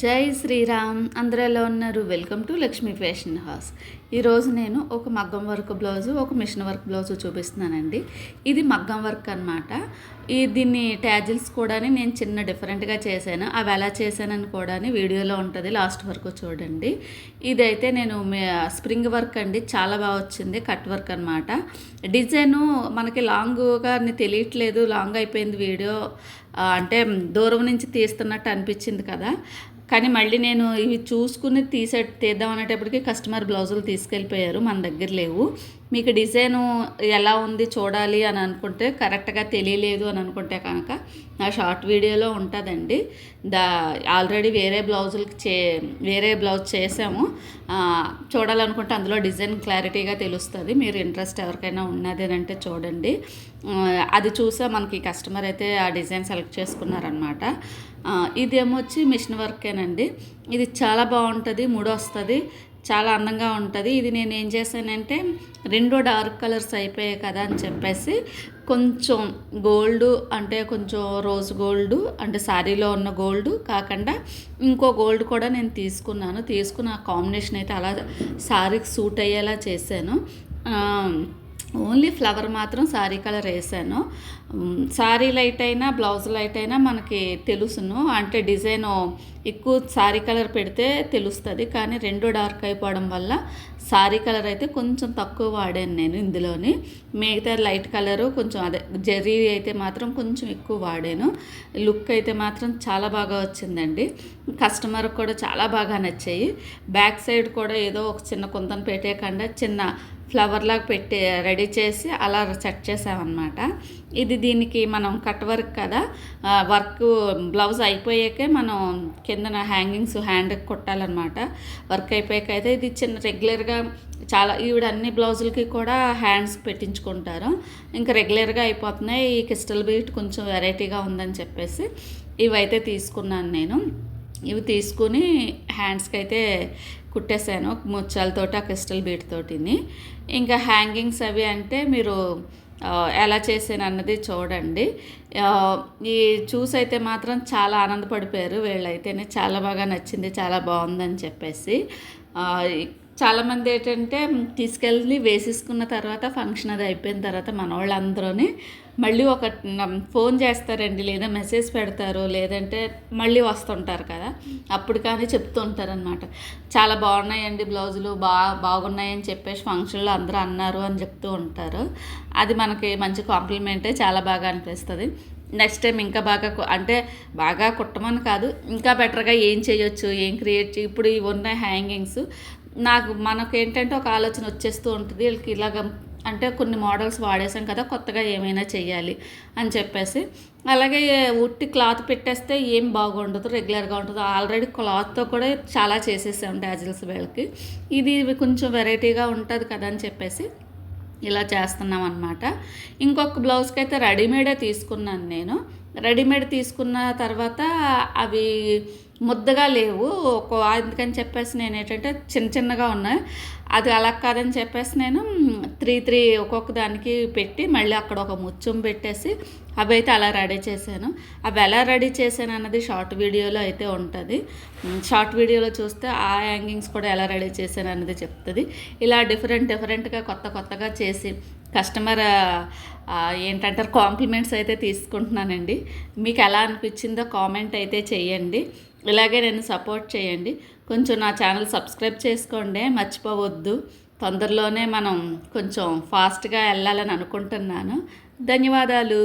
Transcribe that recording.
జై శ్రీరామ్. అందరూ ఎలా ఉన్నారు welcome to Lakshmi fashion house ఈరోజు నేను ఒక మగ్గం వర్క్ బ్లౌజు ఒక మిషన్ వర్క్ బ్లౌజు చూపిస్తున్నానండి. ఇది మగ్గం వర్క్ అనమాట ఈ దీన్ని ట్యాజిల్స్ కూడా నేను చిన్న డిఫరెంట్గా చేశాను. అవి ఎలా చేశానని కూడా వీడియోలో ఉంటుంది. లాస్ట్ వరకు చూడండి. ఇదైతే నేను స్ప్రింగ్ వర్క్ అండి. చాలా బాగా వచ్చింది. కట్ వర్క్ అనమాట డిజైను మనకి లాంగ్గా తెలియట్లేదు. లాంగ్ అయిపోయింది వీడియో. అంటే దూరం నుంచి తీస్తున్నట్టు అనిపించింది కదా. కానీ మళ్ళీ నేను ఇవి చూసుకుని తీసే తీద్దాం అనేటప్పటికి కస్టమర్ బ్లౌజులు తీసుకెళ్ళిపోయారు మన దగ్గర లేవు. మీకు డిజైను ఎలా ఉంది చూడాలి అని అనుకుంటే కరెక్ట్గా తెలియలేదు అని అనుకుంటే కనుక నా షార్ట్ వీడియోలో ఉంటుందండి. దా ఆల్రెడీ వేరే బ్లౌజులకి చే వేరే బ్లౌజ్ చేసాము. చూడాలనుకుంటే అందులో డిజైన్ క్లారిటీగా తెలుస్తుంది. మీరు ఇంట్రెస్ట్ ఎవరికైనా ఉన్నది అని అంటే చూడండి. అది చూసా మనకి కస్టమర్ అయితే ఆ డిజైన్ సెలెక్ట్ చేసుకున్నారనమాట ఇదేమొచ్చి ఇదేమో వచ్చి మిషన్ వర్కేనండి. ఇది చాలా బాగుంటుంది ముడి వస్తుంది చాలా అందంగా ఉంటుంది. ఇది నేను ఏం చేశానంటే రెండు డార్క్ కలర్స్ అయిపోయాయి కదా అని చెప్పేసి కొంచెం గోల్డ్ అంటే కొంచెం రోజ్ గోల్డ్ అంటే శారీలో ఉన్న గోల్డ్ కాకుండా ఇంకో గోల్డ్ కూడా నేను తీసుకున్నాను. తీసుకున్న ఆ కాంబినేషన్ అయితే అలా శారీకి సూట్ అయ్యేలా చేశాను. ఓన్లీ ఫ్లవర్ మాత్రం శారీ కలర్ వేసాను. శారీ లైట్ అయినా బ్లౌజ్ లైట్ అయినా మనకి తెలుసును. అంటే డిజైన్ ఎక్కువ శారీ కలర్ పెడితే తెలుస్తుంది. కానీ రెండు డార్క్ అయిపోవడం వల్ల శారీ కలర్ అయితే కొంచెం తక్కువ వాడాను నేను ఇందులోని. మిగతా లైట్ కలరు కొంచెం అదే జెర్రీ అయితే మాత్రం కొంచెం ఎక్కువ వాడాను. లుక్ అయితే మాత్రం చాలా బాగా వచ్చిందండి. కస్టమర్ కూడా చాలా బాగా నచ్చాయి. బ్యాక్ సైడ్ కూడా ఏదో ఒక చిన్న కుందను పెట్టేయకుండా చిన్న ఫ్లవర్ లాగా పెట్టి రెడీ చేసి అలా సెట్ చేసామన్నమాట. ఇది దీనికి మనం కట్ వర్క్ కదా. వర్క్ బ్లౌజ్ అయిపోయాకే మనం కిందన హ్యాంగింగ్స్ హ్యాండ్ కొట్టాలన్నమాట. వర్క్ అయిపోయాక అయితే ఇది చిన్న రెగ్యులర్గా చాలా ఈవిడ అన్ని బ్లౌజులకి కూడా హ్యాండ్స్ పెట్టించుకుంటారు. ఇంకా రెగ్యులర్గా అయిపోతున్నాయి. ఈ క్రిస్టల్ బీట్ కొంచెం వెరైటీగా ఉందని చెప్పేసి ఇవైతే తీసుకున్నాను నేను. ఇవి తీసుకుని హ్యాండ్స్కి అయితే కుట్టేశాను ముచ్చాలతోటి ఆ క్రిస్టల్ బీట్ తోటిని. ఇంకా హ్యాంగింగ్స్ అవి అంటే మీరు ఎలా చేసాను అన్నది చూడండి. ఈ చూసి అయితే మాత్రం చాలా ఆనందపడిపోయారు. వీళ్ళైతేనే చాలా బాగా నచ్చింది చాలా బాగుందని చెప్పేసి. చాలామంది ఏంటంటే తీసుకెళ్ళి వేసేసుకున్న తర్వాత ఫంక్షన్ అది అయిపోయిన తర్వాత మన వాళ్ళందరూని మళ్ళీ ఒక ఫోన్ చేస్తారండి. లేదా మెసేజ్ పెడతారు. లేదంటే మళ్ళీ వస్తుంటారు కదా. అప్పుడు కానీ చెప్తుంటారనమాట చాలా బాగున్నాయండి బ్లౌజులు. బా బాగున్నాయని చెప్పేసి ఫంక్షన్లో అందరూ అన్నారు అని చెప్తూ ఉంటారు. అది మనకి మంచి కాంప్లిమెంటే చాలా బాగా అనిపిస్తుంది. నెక్స్ట్ టైం ఇంకా బాగా అంటే బాగా కుట్టమని కాదు ఇంకా బెటర్గా ఏం చేయొచ్చు? ఏం క్రియేట్ ఇప్పుడు ఇవి ఉన్న హ్యాంగింగ్స్ నాకు మనకు ఏంటంటే ఒక ఆలోచన వచ్చేస్తూ ఉంటుంది. వీళ్ళకి ఇలాగ అంటే కొన్ని మోడల్స్ వాడేసాం కదా కొత్తగా ఏమైనా చేయాలి అని చెప్పేసి. అలాగే ఉట్టి క్లాత్ పెట్టేస్తే ఏం బాగుండదు రెగ్యులర్గా ఉంటుంది. ఆల్రెడీ క్లాత్తో కూడా చాలా చేసేసాం డాజిల్స్ వీళ్ళకి. ఇది కొంచెం వెరైటీగా ఉంటుంది కదా అని చెప్పేసి ఇలా చేస్తున్నాం అనమాట ఇంకొక బ్లౌజ్కి అయితే రెడీమేడే తీసుకున్నాను నేను. రెడీమేడ్ తీసుకున్న తర్వాత అవి ముద్దగా లేవు. ఒక అందుకని చెప్పేసి నేను ఏంటంటే చిన్న చిన్నగా ఉన్నాయి. అది అలా కాదని చెప్పేసి నేను త్రీ త్రీ ఒక్కొక్క దానికి పెట్టి మళ్ళీ అక్కడ ఒక ముచ్చం పెట్టేసి అవి అయితే అలా రెడీ చేశాను. అవి ఎలా రెడీ చేశాను అన్నది షార్ట్ వీడియోలో అయితే ఉంటుంది. షార్ట్ వీడియోలో చూస్తే ఆ హ్యాంగింగ్స్ కూడా ఎలా రెడీ చేశాను అన్నది చెప్తుంది. ఇలా డిఫరెంట్ డిఫరెంట్గా కొత్త కొత్తగా చేసి కస్టమర్ ఏంటంటారు కాంప్లిమెంట్స్ అయితే తీసుకుంటున్నానండి. మీకు ఎలా అనిపించిందో కామెంట్ అయితే చేయండి ఇలాగే నేను సపోర్ట్ చేయండి కొంచెం నా ఛానల్ సబ్స్క్రైబ్ చేసుకోండి మర్చిపోవద్దు. తొందరలోనే మనం కొంచెం ఫాస్ట్గా వెళ్ళాలని అనుకుంటున్నాను. ధన్యవాదాలు.